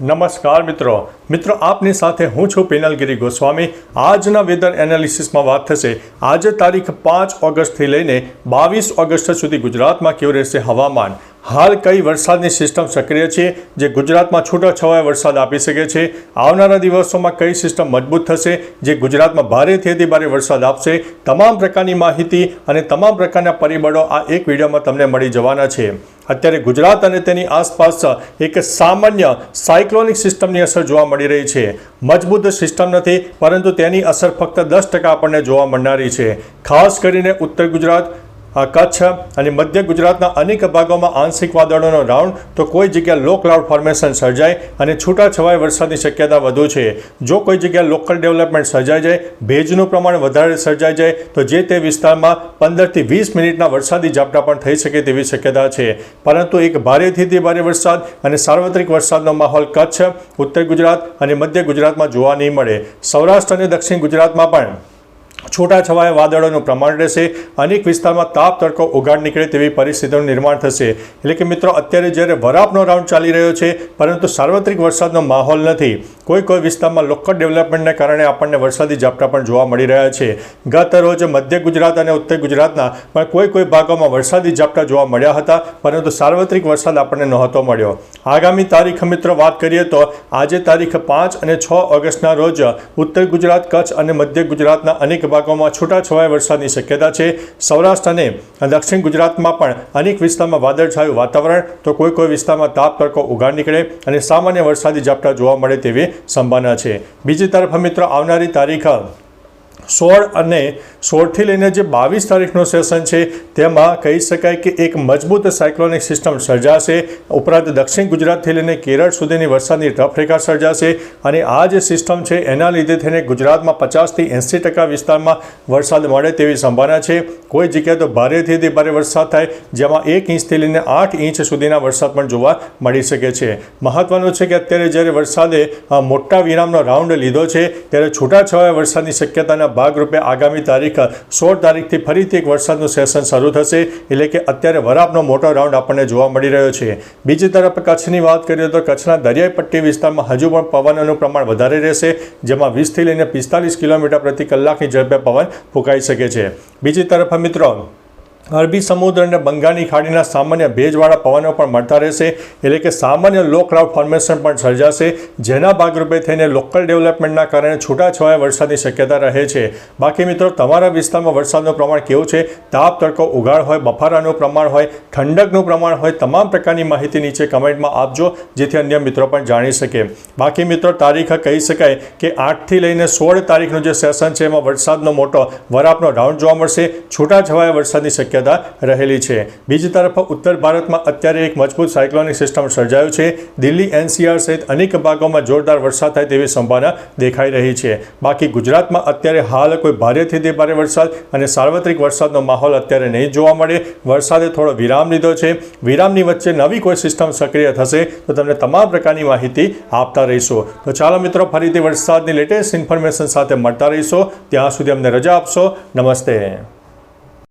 નમસ્કાર મિત્રો. મિત્રો, આપની સાથે હું છું પિનલગીરી ગોસ્વામી. આજના વેધર એનાલિસિસમાં વાત થશે. આજે તારીખ પાંચ ઓગસ્ટથી લઈને બાવીસ ઓગસ્ટ સુધી ગુજરાતમાં કેવું રહેશે હવામાન? હાલ કઈ વરસાદની સિસ્ટમ સક્રિય છે, જે ગુજરાતમાં છૂટાછવાયા વરસાદ આપી શકે છે? આવનારા દિવસોમાં કઈ સિસ્ટમ મજબૂત થશે, જે ગુજરાતમાં ભારેથી અતિ ભારે વરસાદ આપશે? તમામ પ્રકારની માહિતી અને તમામ પ્રકારના પરિબળો આ એક વિડીયોમાં તમને મળી જવાના છે. અત્યારે ગુજરાત અને તેની આસપાસ એક સામાન્ય સાયક્લોનિક સિસ્ટમની અસર જોવા મળી રહી છે. મજબૂત સિસ્ટમ નથી, પરંતુ તેની અસર ફક્ત દસ ટકા આપણને જોવા મળનારી છે. ખાસ કરીને ઉત્તર ગુજરાત કચ્છ અને મધ્ય ગુજરાતના અનેક ભાગોમાં આંશિક વાદળોનો રાઉન્ડ, તો કોઈ જગ્યા લો ક્લાઉડ ફોર્મેશન સર્જાય અને છૂટાછવાયા વરસાદની શક્યતા વધુ છે. જો કોઈ જગ્યા લોકલ ડેવલપમેન્ટ સર્જાઈ જાય, ભેજનું પ્રમાણ વધારે સર્જાઈ જાય, તો જે તે વિસ્તારમાં પંદરથી વીસ મિનિટના વરસાદી ઝાપટા પણ થઈ શકે તેવી શક્યતા છે. પરંતુ એક ભારેથી ભારે વરસાદ અને સાર્વત્રિક વરસાદનો માહોલ કચ્છ, ઉત્તર ગુજરાત અને મધ્ય ગુજરાતમાં જોવા નહીં મળે. સૌરાષ્ટ્ર અને દક્ષિણ ગુજરાતમાં પણ છૂટાછવાયા વાદળોનું પ્રમાણ રહેશે. અનેક વિસ્તારમાં તાપ, તડકો ઉગાડ નીકળે તેવી પરિસ્થિતિનું નિર્માણ થશે. એટલે કે મિત્રો, અત્યારે જ્યારે વરાપનો રાઉન્ડ ચાલી રહ્યો છે, પરંતુ સાર્વત્રિક વરસાદનો માહોલ નથી. કોઈ કોઈ વિસ્તારમાં લોકલ ડેવલપમેન્ટને કારણે આપણને વરસાદી ઝાપટા પણ જોવા મળી રહ્યા છે. ગત રોજ મધ્ય ગુજરાત અને ઉત્તર ગુજરાતના પણ કોઈ કોઈ ભાગોમાં વરસાદી ઝાપટા જોવા મળ્યા હતા, પરંતુ સાર્વત્રિક વરસાદ આપણને નહોતો મળ્યો. આગામી તારીખ મિત્રો, વાત કરીએ તો આજે તારીખ પાંચ અને છ ઓગસ્ટના રોજ ઉત્તર ગુજરાત, કચ્છ અને મધ્ય ગુજરાતના અનેક ભાગોમાં છૂટાછવાયા વરસાદની શક્યતા છે. સૌરાષ્ટ્ર અને દક્ષિણ ગુજરાતમાં પણ અનેક વિસ્તારમાં વાદળછાયું વાતાવરણ, તો કોઈ કોઈ વિસ્તારમાં તાપ તડકો ઉઘાડ નીકળે અને સામાન્ય વરસાદી ઝાપટા જોવા મળે તેવી સંભાવના છે. બીજી તરફ, મિત્રો, આવનારી તારીખ સોળ અને સોળથી લઈને જે બાવીસ તારીખનું સેશન છે, તેમાં કહી શકાય કે એક મજબૂત સાયક્લોનિક સિસ્ટમ સર્જાશે. ઉપરાંત દક્ષિણ ગુજરાતથી લઈને કેરળ સુધીની વરસાદની રફરેખા સર્જાશે અને આ જે સિસ્ટમ છે, એના લીધે થઈને ગુજરાતમાં પચાસથી એંસી ટકા વિસ્તારમાં વરસાદ મળે તેવી સંભાવના છે. કોઈ જગ્યાએ તો ભારેથી અતિ ભારે વરસાદ થાય, જેમાં એક ઇંચથી લઈને આઠ ઇંચ સુધીના વરસાદ પણ જોવા મળી શકે છે. મહત્વનું છે કે અત્યારે જ્યારે વરસાદે મોટા વિરામનો રાઉન્ડ લીધો છે, ત્યારે છૂટાછવાયા વરસાદની શક્યતાના ભાગરૂપે આગામી તારીખ સોળ તારીખથી ફરીથી એક વરસાદનું સેશન શરૂ થશે. એટલે કે અત્યારે વરાપનો મોટો રાઉન્ડ આપણને જોવા મળી રહ્યો છે. બીજી તરફ કચ્છની વાત કરીએ તો કચ્છના દરિયાઈ પટ્ટી વિસ્તારમાં હજુ પણ પવનનું પ્રમાણ વધારે રહેશે, જેમાં વીસથી લઈને પિસ્તાલીસ કિલોમીટર પ્રતિ કલાકની ઝડપે પવન ફૂંકાઈ શકે છે. બીજી તરફ મિત્રો અરબી સમુદ્ર અને બંગાળની ખાડીના સામાન્ય ભેજવાળા પવનો પણ મળતા રહેશે, એટલે કે સામાન્ય લો ક્લાઉડ ફોર્મેશન પણ સર્જાશે, જેના ભાગરૂપે થઈને લોકલ ડેવલપમેન્ટના કારણે છૂટાછવાયા વરસાદની શક્યતા રહે છે. બાકી મિત્રો, તમારા વિસ્તારમાં વરસાદનું પ્રમાણ કેવું છે? તાપ, તડકો ઉગાડ હોય, બફારાનું પ્રમાણ હોય, ઠંડકનું પ્રમાણ હોય, તમામ પ્રકારની માહિતી નીચે કમેન્ટમાં આપજો, જેથી અન્ય મિત્રો પણ જાણી શકે. બાકી મિત્રો, તારીખ કહી શકાય કે આઠથી લઈને સોળ તારીખનું જે સેશન છે, એમાં વરસાદનો મોટો વરાપનો રાઉન્ડ જોવા મળશે. છૂટાછવાયા વરસાદની શક્યતા રહેલી છે. બીજી તરફ, ઉત્તર ભારતમાં અત્યારે એક મજબૂત સાયક્લોનિક સિસ્ટમ સર્જાયું છે. દિલ્હી, એનસીઆર સહિત અનેક ભાગોમાં જોરદાર વરસાદ થાય તેવી સંભાવના દેખાઈ રહી છે. બાકી ગુજરાતમાં અત્યારે હાલ કોઈ ભારેથી તે ભારે વરસાદ અને સાર્વત્રિક વરસાદનો માહોલ અત્યારે નહીં જોવા મળે. વરસાદે થોડો વિરામ લીધો છે. વિરામની વચ્ચે નવી કોઈ સિસ્ટમ સક્રિય થશે તો તમને તમામ પ્રકારની માહિતી આપતા રહીશું. તો ચાલો મિત્રો, ફરીથી વરસાદની લેટેસ્ટ ઇન્ફોર્મેશન સાથે મળતા રહીશો. ત્યાં સુધી અમને રજા આપશો. નમસ્તે.